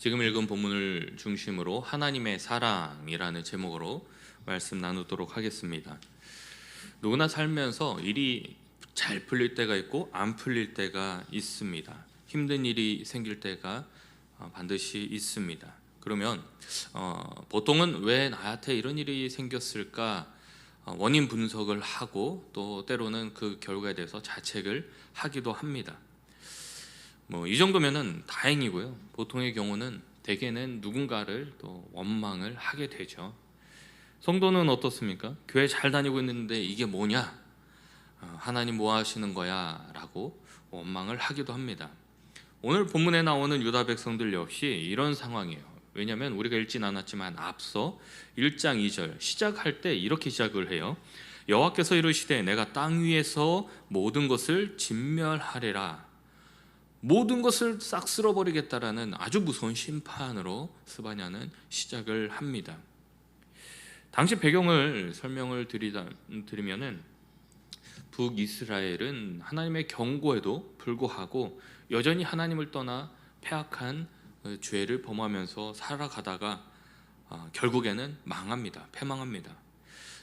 지금 읽은 본문을 중심으로 하나님의 사랑이라는 제목으로 말씀 나누도록 하겠습니다. 누구나 살면서 일이 잘 풀릴 때가 있고 안 풀릴 때가 있습니다. 힘든 일이 생길 때가 어, 반드시 있습니다. 그러면 어, 보통은 왜 나한테 이런 일이 생겼을까 어, 원인 분석을 하고 또 때로는 그 결과에 대해서 자책을 하기도 합니다. 뭐 이 정도면은 다행이고요. 보통의 경우는 대개는 누군가를 또 원망을 하게 되죠. 성도는 어떻습니까? 교회 잘 다니고 있는데 이게 뭐냐? 어, 하나님 뭐 하시는 거야?라고 원망을 하기도 합니다. 오늘 본문에 나오는 유다 백성들 역시 이런 상황이에요. 왜냐하면 우리가 읽진 않았지만 앞서 1장 2절 시작할 때 이렇게 시작을 해요. 여호와께서 이르시되 내가 땅 위에서 모든 것을 진멸하리라. 모든 것을 싹 쓸어버리겠다라는 아주 무서운 심판으로 스바냐는 시작을 합니다. 당시 배경을 설명을 드리다, 드리면은 북이스라엘은 하나님의 경고에도 불구하고 여전히 하나님을 떠나 폐악한 어, 죄를 범하면서 살아가다가 어, 결국에는 망합니다. 패망합니다.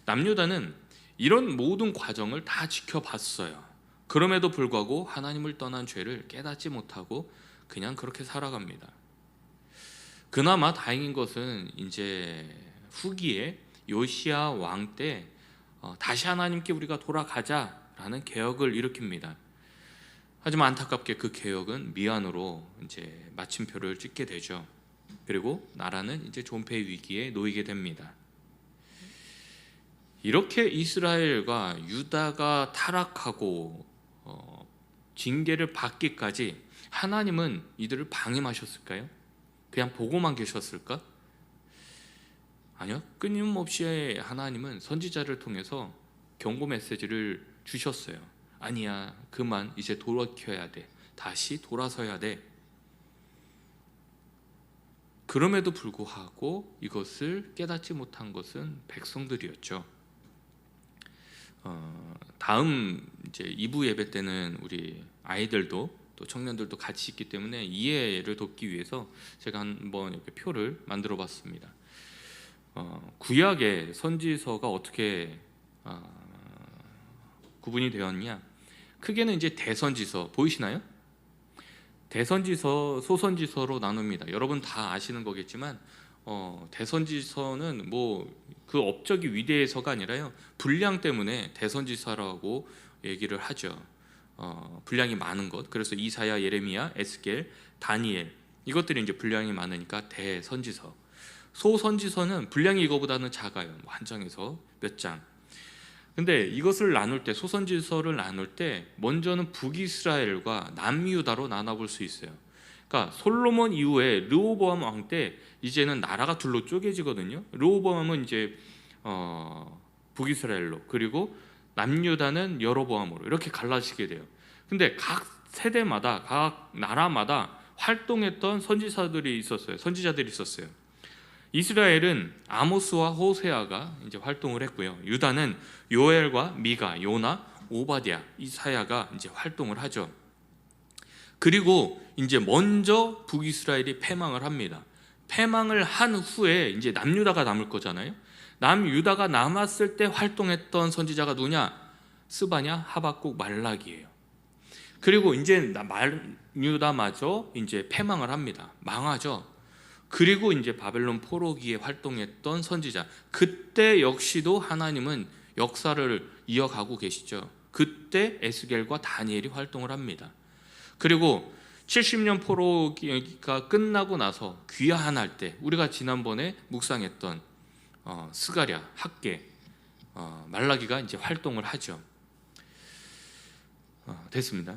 남유다는 이런 모든 과정을 다 지켜봤어요. 그럼에도 불구하고 하나님을 떠난 죄를 깨닫지 못하고 그냥 그렇게 살아갑니다. 그나마 다행인 것은 이제 후기에 요시아 왕때 어, 다시 하나님께 우리가 돌아가자라는 개혁을 일으킵니다. 하지만 안타깝게 그 개혁은 미안으로 이제 마침표를 찍게 되죠. 그리고 나라는 이제 존폐 위기에 놓이게 됩니다. 이렇게 이스라엘과 유다가 타락하고 어, 징계를 받기까지 하나님은 이들을 방임하셨을까요? 그냥 보고만 계셨을까? 아니요. 끊임없이 하나님은 선지자를 통해서 경고 메시지를 주셨어요. 아니야. 그만 이제 돌아켜야 돼. 다시 돌아서야 돼. 그럼에도 불구하고 이것을 깨닫지 못한 것은 백성들이었죠. 어, 다음 이제 2부 예배 때는 우리 아이들도 또 청년들도 같이 있기 때문에 이해를 돕기 위해서 제가 한번 이렇게 표를 만들어 봤습니다. 어, 구약의 선지서가 어떻게 어, 구분이 되었냐? 크게는 이제 대선지서 보이시나요? 대선지서, 소선지서로 나눕니다. 여러분 다 아시는 거겠지만 어, 대선지서는 뭐 그 업적이 위대해서가 아니라요 분량 때문에 대선지서라고 얘기를 하죠. 어, 분량이 많은 것. 그래서 이사야, 예레미야, 에스겔, 다니엘 이것들이 이제 분량이 많으니까 대선지서. 소선지서는 분량이 이거보다는 작아요. 한 장에서 몇 장. 근데 이것을 나눌 때 소선지서를 나눌 때 먼저는 북이스라엘과 남유다로 나눠 볼 수 있어요. 그러니까 솔로몬 이후에 르호보암 왕 때 이제는 나라가 둘로 쪼개지거든요. 르호보암은 이제 어, 북이스라엘로 그리고 남유다는 여로보암으로 이렇게 갈라지게 돼요. 근데 각 세대마다 각 나라마다 활동했던 선지자들이 있었어요. 선지자들이 있었어요. 이스라엘은 아모스와 호세아가 이제 활동을 했고요. 유다는 요엘과 미가, 요나, 오바디아, 이사야가 이제 활동을 하죠. 그리고 이제 먼저 북이스라엘이 패망을 합니다. 패망을 한 후에 이제 남유다가 남을 거잖아요. 남유다가 남았을 때 활동했던 선지자가 누냐? 스바냐, 하박국, 말락이에요. 그리고 이제 말유다마저 이제 패망을 합니다. 망하죠. 그리고 이제 바벨론 포로기에 활동했던 선지자. 그때 역시도 하나님은 역사를 이어가고 계시죠. 그때 에스겔과 다니엘이 활동을 합니다. 그리고 70년 포로기가 끝나고 나서 귀화할 때 우리가 지난번에 묵상했던 어, 스가랴, 학계, 어, 말라기가 이제 활동을 하죠. 어, 됐습니다.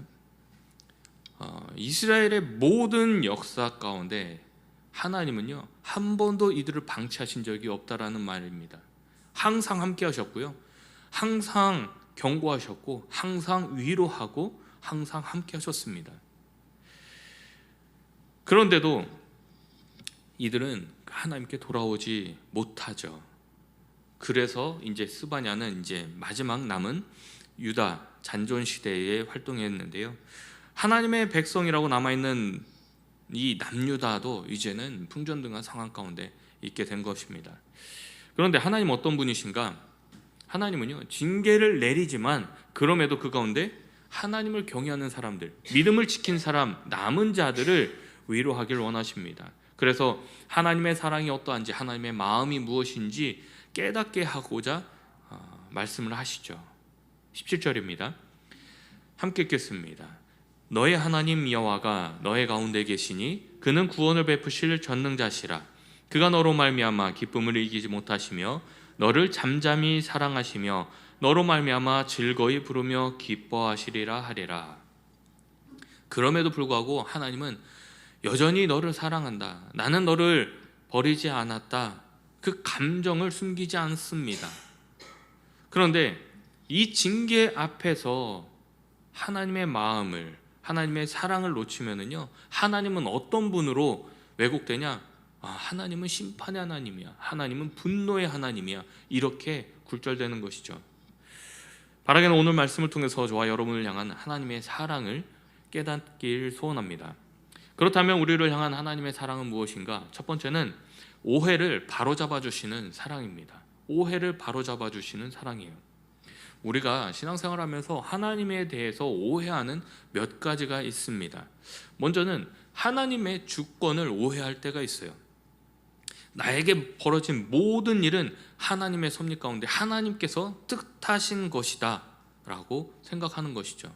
어, 이스라엘의 모든 역사 가운데 하나님은요 한 번도 이들을 방치하신 적이 없다라는 말입니다. 항상 함께 하셨고요, 항상 경고하셨고, 항상 위로하고, 항상 함께 하셨습니다. 그런데도 이들은 하나님께 돌아오지 못하죠. 그래서 이제 스바냐는 이제 마지막 남은 유다 잔존 시대에 활동했는데요. 하나님의 백성이라고 남아 있는 이 남유다도 이제는 풍전등한 상황 가운데 있게 된 것입니다. 그런데 하나님 어떤 분이신가? 하나님은요 징계를 내리지만 그럼에도 그 가운데 하나님을 경외하는 사람들, 믿음을 지킨 사람, 남은 자들을 위로하길 원하십니다. 그래서 하나님의 사랑이 어떠한지, 하나님의 마음이 무엇인지 깨닫게 하고자 어, 말씀을 하시죠. 17절입니다. 함께 읽겠습니다. 너의 하나님 여호와가 너의 가운데 계시니 그는 구원을 베푸실 전능자시라. 그가 너로 말미암아 기쁨을 이기지 못하시며 너를 잠잠히 사랑하시며 너로 말미암아 즐거이 부르며 기뻐하시리라 하리라. 그럼에도 불구하고 하나님은 여전히 너를 사랑한다. 나는 너를 버리지 않았다. 그 감정을 숨기지 않습니다. 그런데 이 징계 앞에서 하나님의 마음을 하나님의 사랑을 놓치면은요. 하나님은 어떤 분으로 왜곡되냐? 아, 하나님은 심판의 하나님이야. 하나님은 분노의 하나님이야. 이렇게 굴절되는 것이죠. 바라게는 오늘 말씀을 통해서 저와 여러분을 향한 하나님의 사랑을 깨닫길 소원합니다. 그렇다면 우리를 향한 하나님의 사랑은 무엇인가? 첫 번째는 오해를 바로잡아 주시는 사랑입니다. 오해를 바로잡아 주시는 사랑이에요. 우리가 신앙생활 하면서 하나님에 대해서 오해하는 몇 가지가 있습니다. 먼저는 하나님의 주권을 오해할 때가 있어요. 나에게 벌어진 모든 일은 하나님의 섭리 가운데 하나님께서 뜻하신 것이다 라고 생각하는 것이죠.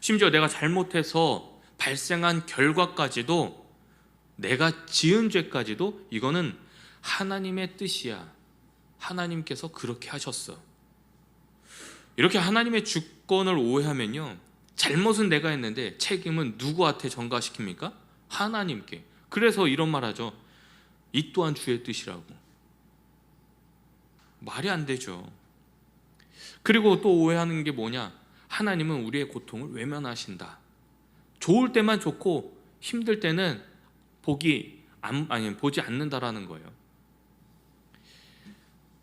심지어 내가 잘못해서 발생한 결과까지도 내가 지은 죄까지도 이거는 하나님의 뜻이야. 하나님께서 그렇게 하셨어. 이렇게 하나님의 주권을 오해하면요. 잘못은 내가 했는데 책임은 누구한테 전가시킵니까? 하나님께. 그래서 이런 말 하죠. 이 또한 주의 뜻이라고. 말이 안 되죠. 그리고 또 오해하는 게 뭐냐? 하나님은 우리의 고통을 외면하신다. 좋을 때만 좋고 힘들 때는 보기 안, 아니 보지 않는다라는 거예요.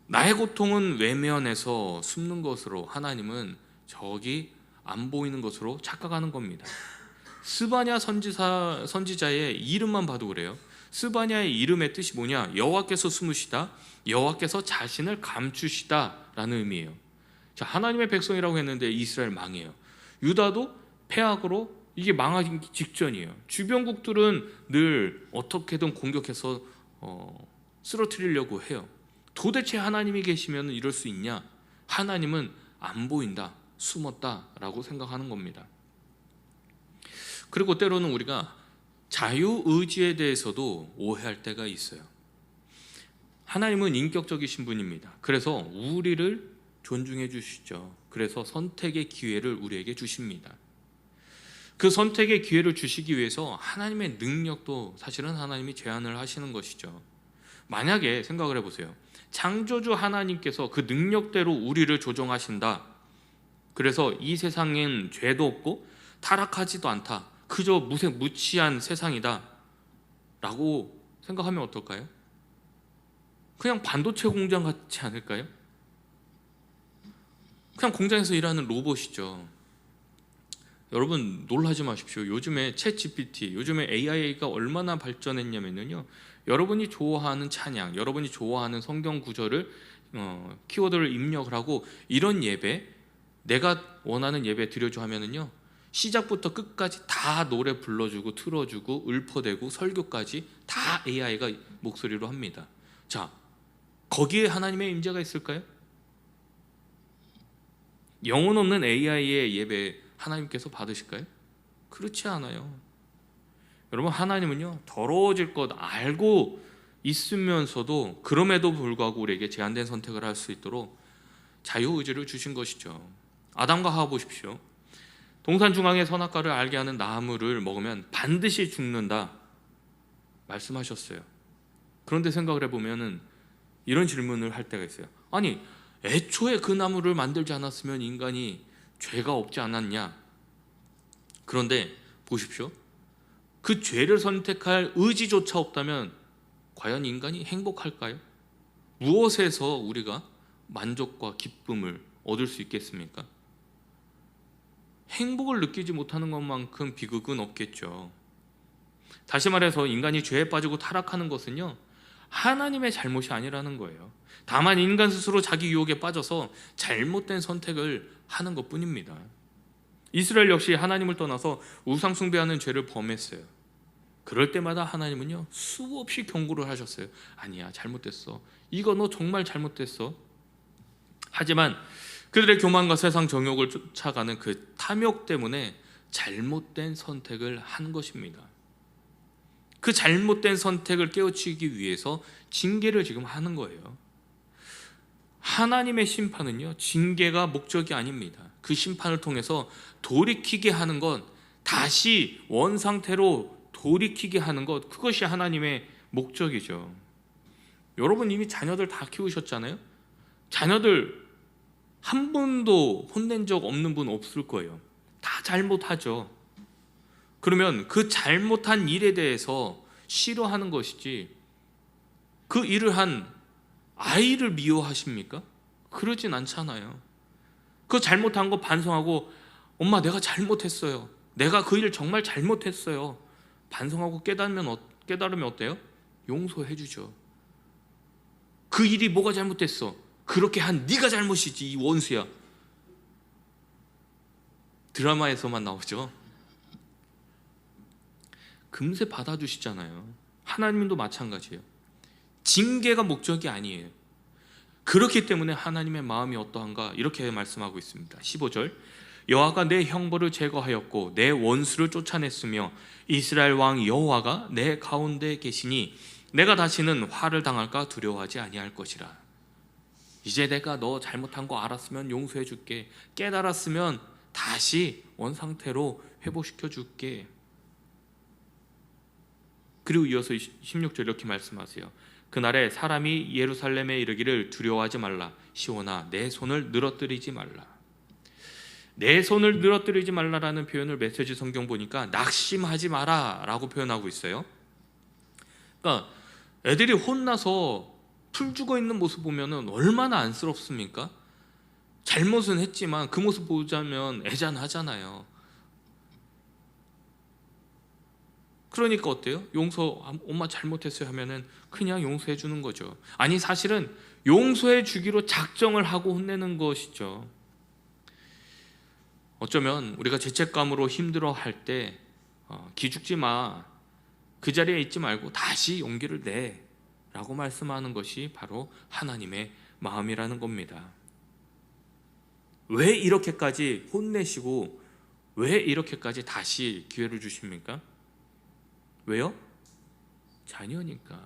나의 고통은 외면해서 숨는 것으로 하나님은 저기 안 보이는 것으로 착각하는 겁니다. 스바냐 선지사 선지자의 이름만 봐도 그래요. 스바냐의 이름의 뜻이 뭐냐? 여호와께서 숨으시다. 여호와께서 자신을 감추시다라는 의미예요. 자, 하나님의 백성이라고 했는데 이스라엘 망해요. 유다도 폐악으로 이게 망하기 직전이에요. 주변국들은 늘 어떻게든 공격해서 어, 쓰러뜨리려고 해요. 도대체 하나님이 계시면 이럴 수 있냐? 하나님은 안 보인다, 숨었다라고 생각하는 겁니다. 그리고 때로는 우리가 자유 의지에 대해서도 오해할 때가 있어요. 하나님은 인격적이신 분입니다. 그래서 우리를 존중해 주시죠. 그래서 선택의 기회를 우리에게 주십니다. 그 선택의 기회를 주시기 위해서 하나님의 능력도 사실은 하나님이 제한을 하시는 것이죠. 만약에 생각을 해보세요. 창조주 하나님께서 그 능력대로 우리를 조정하신다. 그래서 이 세상엔 죄도 없고 타락하지도 않다. 그저 무색 무치한 세상이다. 라고 생각하면 어떨까요? 그냥 반도체 공장 같지 않을까요? 그냥 공장에서 일하는 로봇이죠. 여러분 놀라지 마십시오. 요즘에 챗 GPT, 요즘에 AI가 얼마나 발전했냐면요. 여러분이 좋아하는 찬양, 여러분이 좋아하는 성경 구절을 어, 키워드를 입력을 하고 이런 예배, 내가 원하는 예배 드려줘 하면은요. 시작부터 끝까지 다 노래 불러주고 틀어주고 읊어대고 설교까지 다 AI가 목소리로 합니다. 자, 거기에 하나님의 임재가 있을까요? 영혼 없는 AI의 예배 하나님께서 받으실까요? 그렇지 않아요. 여러분 하나님은요 더러워질 것 알고 있으면서도 그럼에도 불구하고 우리에게 제한된 선택을 할 수 있도록 자유 의지를 주신 것이죠. 아담과 하와 보십시오. 동산 중앙의 선악과를 알게 하는 나무를 먹으면 반드시 죽는다 말씀하셨어요. 그런데 생각을 해보면은 이런 질문을 할 때가 있어요. 아니 애초에 그 나무를 만들지 않았으면 인간이 죄가 없지 않았냐? 그런데 보십시오. 그 죄를 선택할 의지조차 없다면 과연 인간이 행복할까요? 무엇에서 우리가 만족과 기쁨을 얻을 수 있겠습니까? 행복을 느끼지 못하는 것만큼 비극은 없겠죠. 다시 말해서 인간이 죄에 빠지고 타락하는 것은요 하나님의 잘못이 아니라는 거예요. 다만 인간 스스로 자기 유혹에 빠져서 잘못된 선택을 하는 것 뿐입니다. 이스라엘 역시 하나님을 떠나서 우상 숭배하는 죄를 범했어요. 그럴 때마다 하나님은요 수없이 경고를 하셨어요. 아니야 잘못됐어. 이거 너 정말 잘못됐어. 하지만 그들의 교만과 세상 정욕을 쫓아가는 그 탐욕 때문에 잘못된 선택을 한 것입니다. 그 잘못된 선택을 깨우치기 위해서 징계를 지금 하는 거예요. 하나님의 심판은요, 징계가 목적이 아닙니다. 그 심판을 통해서 돌이키게 하는 건 다시 원 상태로 돌이키게 하는 것, 그것이 하나님의 목적이죠. 여러분 이미 자녀들 다 키우셨잖아요? 자녀들 한 분도 혼낸 적 없는 분 없을 거예요. 다 잘못하죠. 그러면 그 잘못한 일에 대해서 싫어하는 것이지 그 일을 한 아이를 미워하십니까? 그러진 않잖아요. 그 잘못한 거 반성하고 엄마 내가 잘못했어요. 내가 그 일을 정말 잘못했어요. 반성하고 깨달으면 어, 깨달으면 어때요? 용서해 주죠. 그 일이 뭐가 잘못됐어? 그렇게 한 네가 잘못이지 이 원수야. 드라마에서만 나오죠. 금세 받아주시잖아요. 하나님도 마찬가지예요. 징계가 목적이 아니에요. 그렇기 때문에 하나님의 마음이 어떠한가 이렇게 말씀하고 있습니다. 15절 여호와가 내 형벌을 제거하였고 내 원수를 쫓아냈으며 이스라엘 왕 여호와가 내 가운데 계시니 내가 다시는 화를 당할까 두려워하지 아니할 것이라. 이제 내가 너 잘못한 거 알았으면 용서해 줄게. 깨달았으면 다시 원상태로 회복시켜 줄게. 그리고 이어서 16절 이렇게 말씀하세요. 그날에 사람이 예루살렘에 이르기를 두려워하지 말라. 시온아 내 손을 늘어뜨리지 말라. 내 손을 늘어뜨리지 말라라는 표현을 메시지 성경 보니까 낙심하지 마라라고 표현하고 있어요. 그러니까 애들이 혼나서 풀 죽어 있는 모습 보면은 얼마나 안쓰럽습니까? 잘못은 했지만 그 모습 보자면 애잔하잖아요. 그러니까 어때요? 용서 엄마 잘못했어요 하면은 그냥 용서해 주는 거죠. 아니 사실은 용서해 주기로 작정을 하고 혼내는 것이죠. 어쩌면 우리가 죄책감으로 힘들어 할때 어, 기죽지 마. 그 자리에 있지 말고 다시 용기를 내 라고 말씀하는 것이 바로 하나님의 마음이라는 겁니다. 왜 이렇게까지 혼내시고 왜 이렇게까지 다시 기회를 주십니까? 왜요? 자녀니까.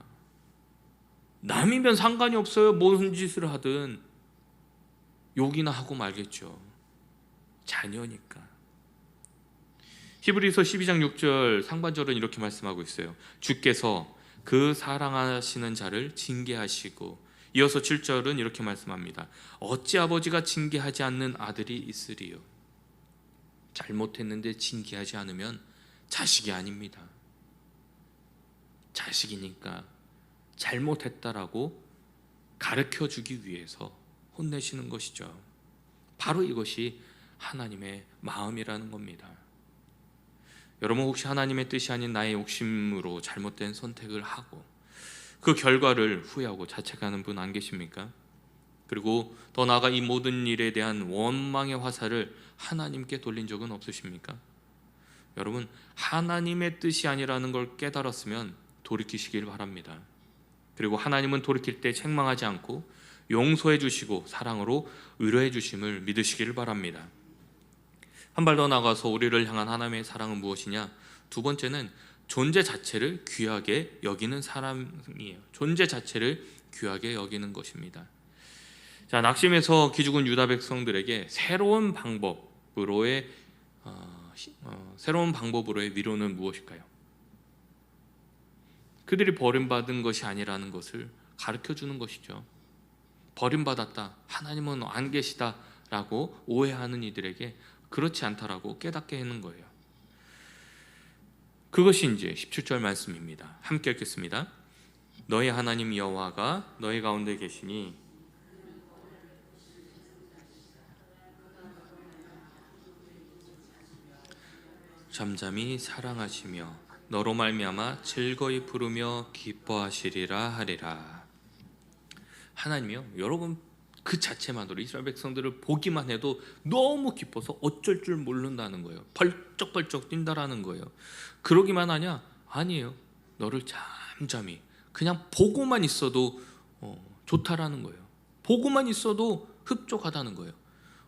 남이면 상관이 없어요. 무슨 짓을 하든 욕이나 하고 말겠죠. 자녀니까. 히브리서 12장 6절 상반절은 이렇게 말씀하고 있어요. 주께서 그 사랑하시는 자를 징계하시고 이어서 7절은 이렇게 말씀합니다. 어찌 아버지가 징계하지 않는 아들이 있으리요. 잘못했는데 징계하지 않으면 자식이 아닙니다. 자식이니까 잘못했다라고 가르쳐 주기 위해서 혼내시는 것이죠. 바로 이것이 하나님의 마음이라는 겁니다. 여러분 혹시 하나님의 뜻이 아닌 나의 욕심으로 잘못된 선택을 하고 그 결과를 후회하고 자책하는 분 안 계십니까? 그리고 더 나아가 이 모든 일에 대한 원망의 화살을 하나님께 돌린 적은 없으십니까? 여러분 하나님의 뜻이 아니라는 걸 깨달았으면 돌이키시길 바랍니다. 그리고 하나님은 돌이킬 때 책망하지 않고 용서해 주시고 사랑으로 의뢰해 주심을 믿으시기를 바랍니다. 한 발 더 나가서 우리를 향한 하나님의 사랑은 무엇이냐? 두 번째는 존재 자체를 귀하게 여기는 사람이에요. 존재 자체를 귀하게 여기는 것입니다. 자, 낙심에서 기죽은 유다 백성들에게 새로운 방법으로의 어, 어, 새로운 방법으로의 위로는 무엇일까요? 그들이 버림받은 것이 아니라는 것을 가르쳐 주는 것이죠. 버림받았다. 하나님은 안 계시다라고 오해하는 이들에게 그렇지 않다라고 깨닫게 하는 거예요. 그것이 이제 17절 말씀입니다. 함께 읽겠습니다. 너희 하나님 여호와가 너희 가운데 계시니 잠잠히 사랑하시며 너로 말미암아 즐거이 부르며 기뻐하시리라 하리라. 하나님이요. 여러분 그 자체만으로 이스라엘 백성들을 보기만 해도 너무 기뻐서 어쩔 줄 모른다는 거예요. 벌쩍벌쩍 뛴다라는 거예요. 그러기만 하냐? 아니에요. 너를 잠잠히 그냥 보고만 있어도 어, 좋다라는 거예요. 보고만 있어도 흡족하다는 거예요.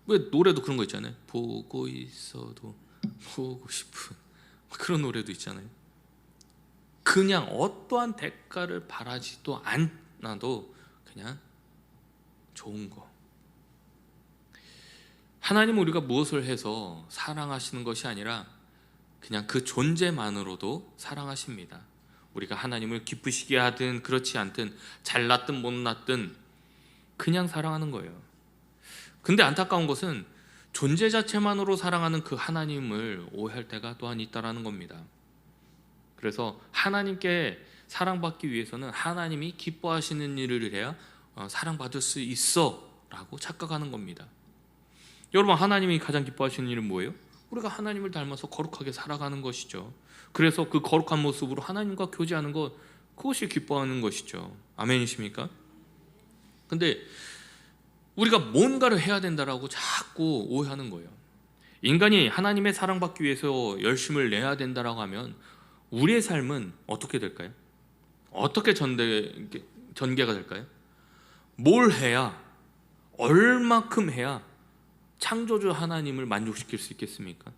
왜 노래도 그런 거 있잖아요. 보고 있어도 보고 싶은 그런 노래도 있잖아요. 그냥 어떠한 대가를 바라지도 않아도 그냥 좋은 거. 하나님 우리가 무엇을 해서 사랑하시는 것이 아니라 그냥 그 존재만으로도 사랑하십니다. 우리가 하나님을 기쁘시게 하든 그렇지 않든 잘났든 못났든 그냥 사랑하는 거예요. 근데 안타까운 것은 존재 자체만으로 사랑하는 그 하나님을 오해할 때가 또한 있다라는 겁니다. 그래서 하나님께 사랑받기 위해서는 하나님이 기뻐하시는 일을 해야 어, 사랑받을 수 있어라고 착각하는 겁니다. 여러분 하나님이 가장 기뻐하시는 일은 뭐예요? 우리가 하나님을 닮아서 거룩하게 살아가는 것이죠. 그래서 그 거룩한 모습으로 하나님과 교제하는 것 그것이 기뻐하는 것이죠. 아멘이십니까? 근데 우리가 뭔가를 해야 된다라고 자꾸 오해하는 거예요. 인간이 하나님의 사랑받기 위해서 열심을 내야 된다라고 하면 우리의 삶은 어떻게 될까요? 어떻게 전대, 전개가 될까요? 뭘 해야 얼마큼 해야 창조주 하나님을 만족시킬 수 있겠습니까?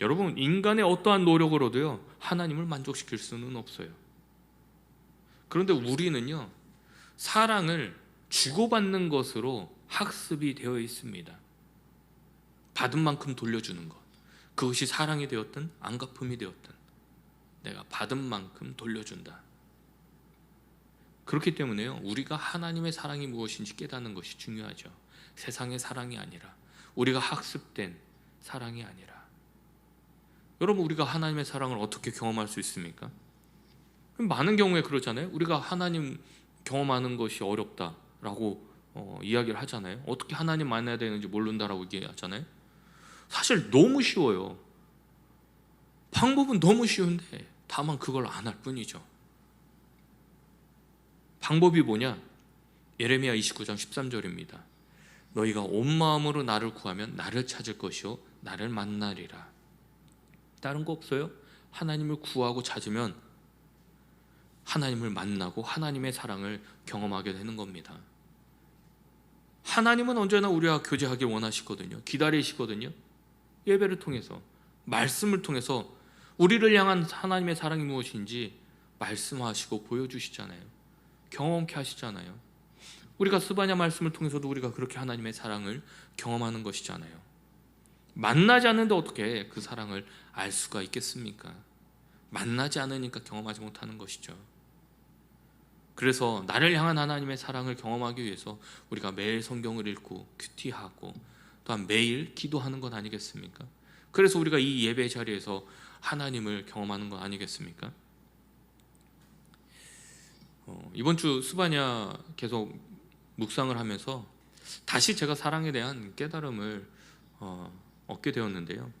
여러분 인간의 어떠한 노력으로도요 하나님을 만족시킬 수는 없어요. 그런데 우리는요 사랑을 주고받는 것으로 학습이 되어 있습니다. 받은 만큼 돌려주는 것. 그것이 사랑이 되었든 안갚음이 되었든 내가 받은 만큼 돌려준다. 그렇기 때문에요. 우리가 하나님의 사랑이 무엇인지 깨닫는 것이 중요하죠. 세상의 사랑이 아니라 우리가 학습된 사랑이 아니라 여러분 우리가 하나님의 사랑을 어떻게 경험할 수 있습니까? 많은 경우에 그러잖아요. 우리가 하나님 경험하는 것이 어렵다라고 어, 이야기를 하잖아요. 어떻게 하나님 만나야 되는지 모른다라고 얘기하잖아요. 사실 너무 쉬워요. 방법은 너무 쉬운데 다만 그걸 안 할 뿐이죠. 방법이 뭐냐? 예레미야 29장 13절입니다. 너희가 온 마음으로 나를 구하면 나를 찾을 것이요 나를 만나리라. 다른 거 없어요? 하나님을 구하고 찾으면 하나님을 만나고 하나님의 사랑을 경험하게 되는 겁니다. 하나님은 언제나 우리와 교제하길 원하시거든요. 기다리시거든요. 예배를 통해서 말씀을 통해서 우리를 향한 하나님의 사랑이 무엇인지 말씀하시고 보여주시잖아요. 경험케 하시잖아요. 우리가 스바냐 말씀을 통해서도 우리가 그렇게 하나님의 사랑을 경험하는 것이잖아요. 만나지 않는데 어떻게 그 사랑을 알 수가 있겠습니까? 만나지 않으니까 경험하지 못하는 것이죠. 그래서 나를 향한 하나님의 사랑을 경험하기 위해서 우리가 매일 성경을 읽고 큐티하고 또한 매일 기도하는 것 아니겠습니까? 그래서 우리가 이 예배 자리에서 하나님을 경험하는 것 아니겠습니까? 어, 이번 주 수바냐 계속 묵상을 하면서 다시 제가 사랑에 대한 깨달음을 어, 얻게 되었는데요.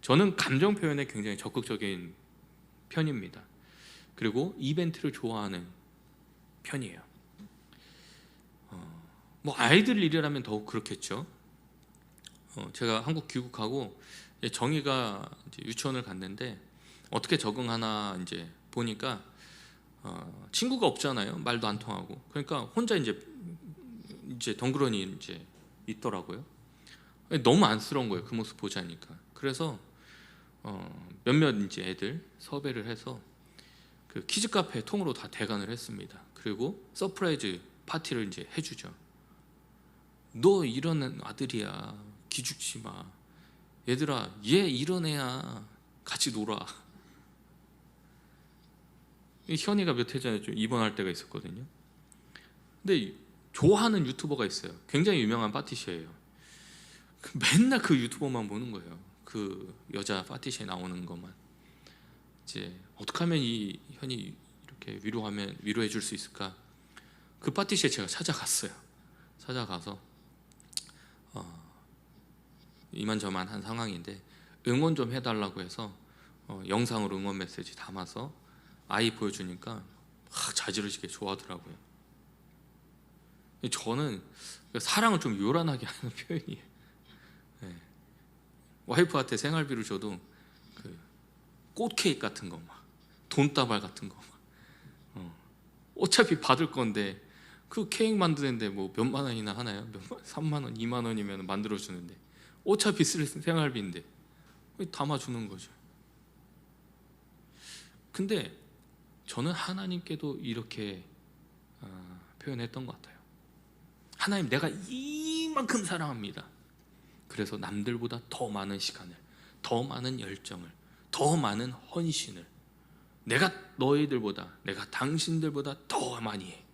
저는 감정 표현에 굉장히 적극적인 편입니다. 그리고 이벤트를 좋아하는 편이에요. 어, 뭐 아이들 일이라면 더욱 그렇겠죠. 어, 제가 한국 귀국하고 정희가 유치원을 갔는데 어떻게 적응하나 이제 보니까 어, 친구가 없잖아요. 말도 안 통하고. 그러니까 혼자 이제 이제 덩그러니 이제 있더라고요. 너무 안쓰러운 거예요. 그 모습 보자니까. 그래서 어, 몇몇 이제 애들 섭외를 해서 그 키즈 카페 통으로 다 대관을 했습니다. 그리고 서프라이즈 파티를 이제 해주죠. 너 이런 아들이야. 기죽지 마. 얘들아, 얘 이런 애야. 같이 놀아. 현이가 몇 해 전에 좀 입원할 때가 있었거든요. 근데 좋아하는 유튜버가 있어요. 굉장히 유명한 파티시예요. 맨날 그 유튜버만 보는 거예요. 그 여자 파티시에 나오는 것만. 이제 어떻게 하면 이 현이 이렇게 위로하면 위로해 줄 수 있을까? 그 파티시에 제가 찾아갔어요. 찾아가서 어, 이만저만한 상황인데 응원 좀 해달라고 해서 어, 영상으로 응원 메시지 담아서 아이 보여주니까 막 자지러지게 좋아하더라고요. 저는 사랑을 좀 요란하게 하는 표현이에요. 네. 와이프한테 생활비를 줘도 그 꽃케이크 같은 거 막, 돈다발 같은 거 막. 어. 어차피 받을 건데 그 케이크 만드는데 뭐 몇만 원이나 하나요? 몇만, 3만 원, 2만 원이면 만들어 주는데 어차피 쓸 생활비인데 담아 주는 거죠. 근데 저는 하나님께도 이렇게 어, 표현했던 것 같아요. 하나님 내가 이만큼 사랑합니다. 그래서 남들보다 더 많은 시간을, 더 많은 열정을, 더 많은 헌신을 내가 너희들보다, 내가 당신들보다 더 많이 해.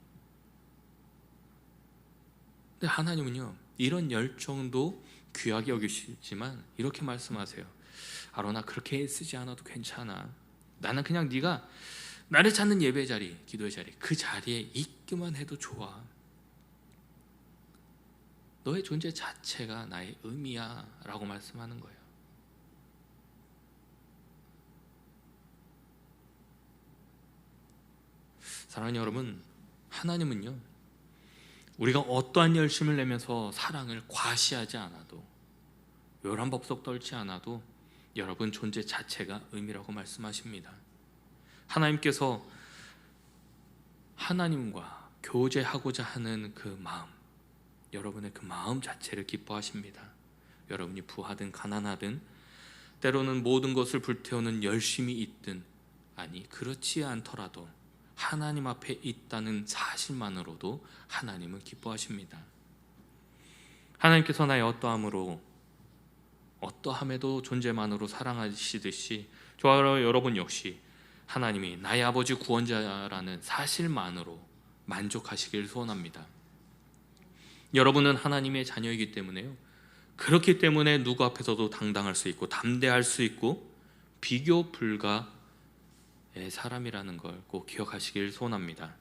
근데 하나님은요 이런 열정도 귀하게 여기시지만 이렇게 말씀하세요. 아로나 그렇게 쓰지 않아도 괜찮아. 나는 그냥 네가 나를 찾는 예배 자리, 기도의 자리 그 자리에 있기만 해도 좋아. 너의 존재 자체가 나의 의미야 라고 말씀하는 거예요. 사랑하는 여러분, 하나님은요. 우리가 어떠한 열심을 내면서 사랑을 과시하지 않아도 요란 법석 떨지 않아도 여러분 존재 자체가 의미라고 말씀하십니다. 하나님께서 하나님과 교제하고자 하는 그 마음, 여러분의 그 마음 자체를 기뻐하십니다. 여러분이 부하든 가난하든 때로는 모든 것을 불태우는 열심이 있든 아니 그렇지 않더라도 하나님 앞에 있다는 사실만으로도 하나님은 기뻐하십니다. 하나님께서 나의 어떠함으로 어떠함에도 존재만으로 사랑하시듯이 저와 여러분 역시 하나님이 나의 아버지 구원자라는 사실만으로 만족하시길 소원합니다. 여러분은 하나님의 자녀이기 때문에요. 그렇기 때문에 누구 앞에서도 당당할 수 있고 담대할 수 있고 비교 불가의 사람이라는 걸 꼭 기억하시길 소원합니다.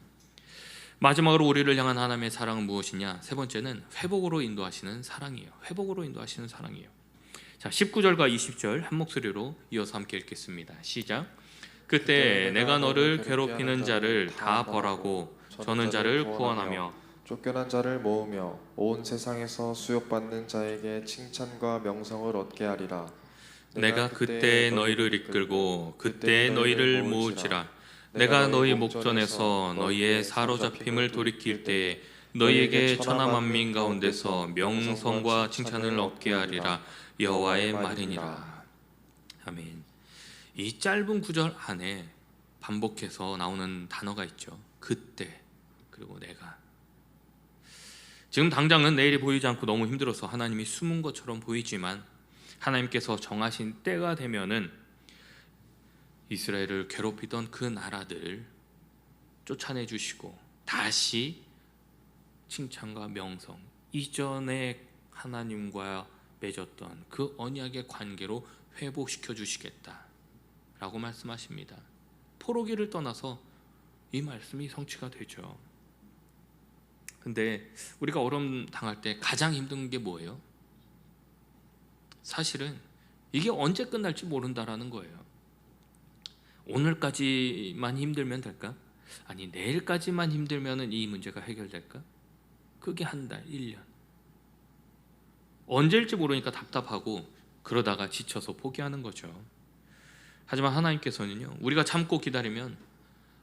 마지막으로 우리를 향한 하나님의 사랑은 무엇이냐? 세 번째는 회복으로 인도하시는 사랑이에요. 회복으로 인도하시는 사랑이에요. 자, 19절과 20절 한 목소리로 이어서 함께 읽겠습니다. 시작. 그때 내가 너를 괴롭히는 자를 다 벌하고 저는 자를 구원하며 쫓겨난 자를 모으며 온 세상에서 수욕받는 자에게 칭찬과 명성을 얻게 하리라. 내가 그때 너희를 이끌고 그때 너희를 모으지라. 내가 너희 목전에서 너희의 사로잡힘을 돌이킬 때에 너희에게 천하 만민 가운데서 명성과 칭찬을 얻게 하리라. 여호와의 말이니라. 아멘. 이 짧은 구절 안에 반복해서 나오는 단어가 있죠. 그때. 그리고 내가. 지금 당장은 내일이 보이지 않고 너무 힘들어서 하나님이 숨은 것처럼 보이지만 하나님께서 정하신 때가 되면은 이스라엘을 괴롭히던 그 나라들 쫓아내 주시고 다시 칭찬과 명성 이전에 하나님과 맺었던 그 언약의 관계로 회복시켜 주시겠다 라고 말씀하십니다. 포로기를 떠나서 이 말씀이 성취가 되죠. 근데 우리가 어려움 당할 때 가장 힘든 게 뭐예요? 사실은 이게 언제 끝날지 모른다라는 거예요. 오늘까지만 힘들면 될까? 아니 내일까지만 힘들면은 이 문제가 해결될까? 그게 한 달, 1년. 언제일지 모르니까 답답하고 그러다가 지쳐서 포기하는 거죠. 하지만 하나님께서는요. 우리가 참고 기다리면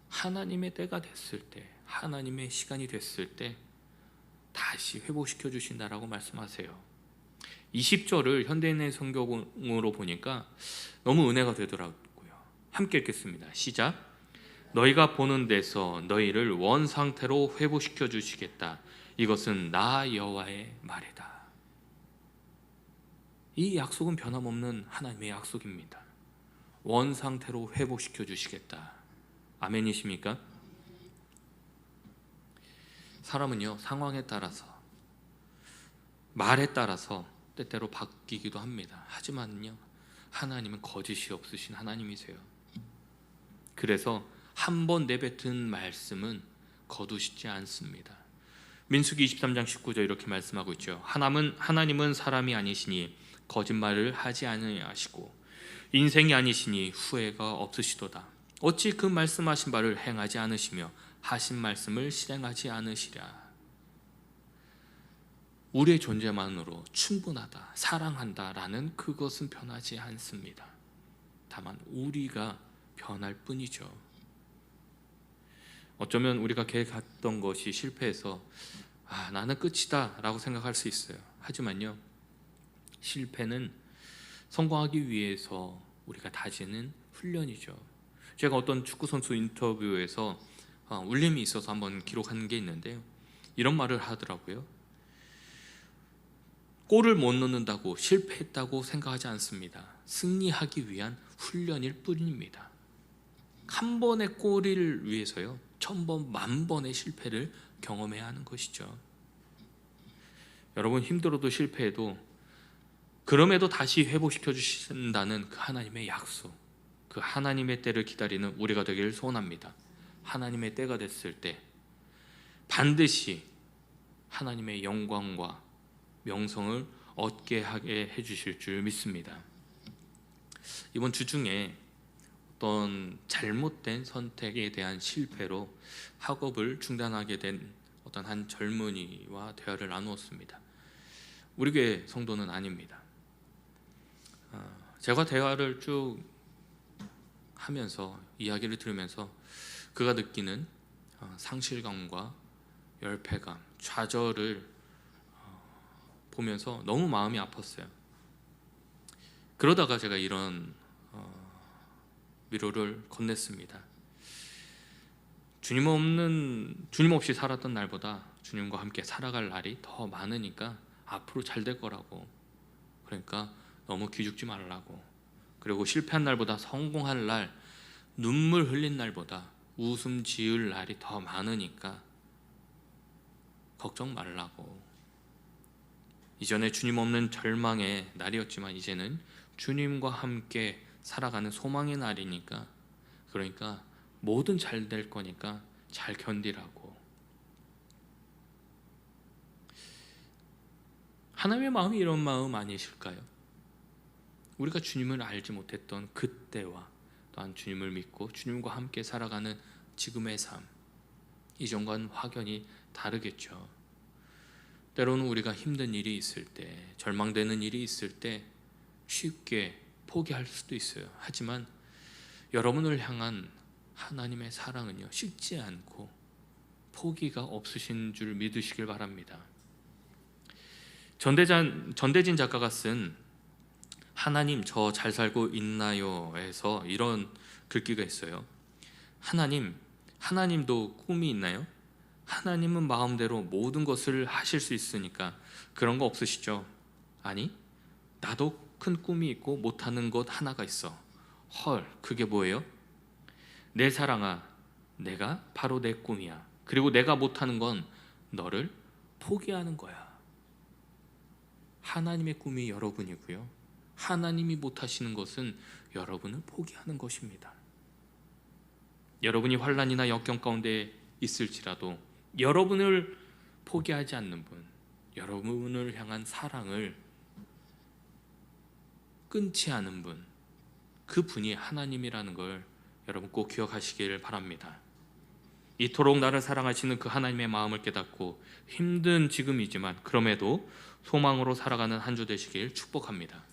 하나님의 때가 됐을 때, 하나님의 시간이 됐을 때 다시 회복시켜 주신다라고 말씀하세요. 20절을 현대인의 성경으로 보니까 너무 은혜가 되더라고요. 함께 읽겠습니다. 시작. 너희가 보는 데서 너희를 원 상태로 회복시켜 주시겠다. 이것은 나 여호와의 말이다. 이 약속은 변함없는 하나님의 약속입니다. 원 상태로 회복시켜 주시겠다. 아멘이십니까? 사람은요 상황에 따라서 말에 따라서 때때로 바뀌기도 합니다. 하지만요 하나님은 거짓이 없으신 하나님이세요. 그래서 한 번 내뱉은 말씀은 거두시지 않습니다. 민수기 23장 19절 이렇게 말씀하고 있죠. 하나님은 하나님은 사람이 아니시니 거짓말을 하지 않으시고 인생이 아니시니 후회가 없으시도다. 어찌 그 말씀하신 바를 행하지 않으시며 하신 말씀을 실행하지 않으시랴. 우리의 존재만으로 충분하다, 사랑한다라는 그것은 변하지 않습니다. 다만 우리가 변할 뿐이죠. 어쩌면 우리가 계획했던 것이 실패해서 아, 나는 끝이다라고 생각할 수 있어요. 하지만요. 실패는 성공하기 위해서 우리가 다지는 훈련이죠. 제가 어떤 축구 선수 인터뷰에서 어, 울림이 있어서 한번 기록한 게 있는데요. 이런 말을 하더라고요. 골을 못 넣는다고 실패했다고 생각하지 않습니다. 승리하기 위한 훈련일 뿐입니다. 한 번의 골을 위해서요. 천 번, 만 번의 실패를 경험해야 하는 것이죠. 여러분 힘들어도 실패해도 그럼에도 다시 회복시켜 주신다는 그 하나님의 약속, 그 하나님의 때를 기다리는 우리가 되기를 소원합니다. 하나님의 때가 됐을 때 반드시 하나님의 영광과 명성을 얻게 하게 해주실 줄 믿습니다. 이번 주 중에 어떤 잘못된 선택에 대한 실패로 학업을 중단하게 된 어떤 한 젊은이와 대화를 나누었습니다. 우리 교회 성도는 아닙니다. 아, 제가 대화를 쭉 하면서 이야기를 들으면서 그가 느끼는 어, 상실감과 열패감, 좌절을 어, 보면서 너무 마음이 아팠어요. 그러다가 제가 이런 어, 위로를 건넸습니다. 주님 없는 주님 없이 살았던 날보다 주님과 함께 살아갈 날이 더 많으니까 앞으로 잘 될 거라고. 그러니까 너무 기죽지 말라고. 그리고 실패한 날보다 성공할 날, 눈물 흘린 날보다 웃음 지을 날이 더 많으니까 걱정 말라고. 이전에 주님 없는 절망의 날이었지만 이제는 주님과 함께 살아가는 소망의 날이니까 그러니까 뭐든 잘 될 거니까 잘 견디라고. 하나님의 마음이 이런 마음 아니실까요? 우리가 주님을 알지 못했던 그때와 또한 주님을 믿고 주님과 함께 살아가는 지금의 삶 이전과는 확연히 다르겠죠. 때로는 우리가 힘든 일이 있을 때, 절망되는 일이 있을 때 쉽게 포기할 수도 있어요. 하지만 여러분을 향한 하나님의 사랑은요 식지 않고 포기가 없으신 줄 믿으시길 바랍니다. 전대잔 전대진 작가가 쓴 하나님 저 잘 살고 있나요에서 이런 글귀가 있어요. 하나님 하나님도 꿈이 있나요? 하나님은 마음대로 모든 것을 하실 수 있으니까 그런 거 없으시죠? 아니 나도 큰 꿈이 있고 못하는 것 하나가 있어. 헐 그게 뭐예요? 내 사랑아 내가 바로 내 꿈이야. 그리고 내가 못하는 건 너를 포기하는 거야. 하나님의 꿈이 여러분이고요. 하나님이 못하시는 것은 여러분을 포기하는 것입니다. 여러분이 환란이나 역경 가운데 있을지라도 여러분을 포기하지 않는 분, 여러분을 향한 사랑을 끊지 않은 분, 그 분이 하나님이라는 걸 여러분 꼭 기억하시길 바랍니다. 이토록 나를 사랑하시는 그 하나님의 마음을 깨닫고 힘든 지금이지만 그럼에도 소망으로 살아가는 한 주 되시길 축복합니다.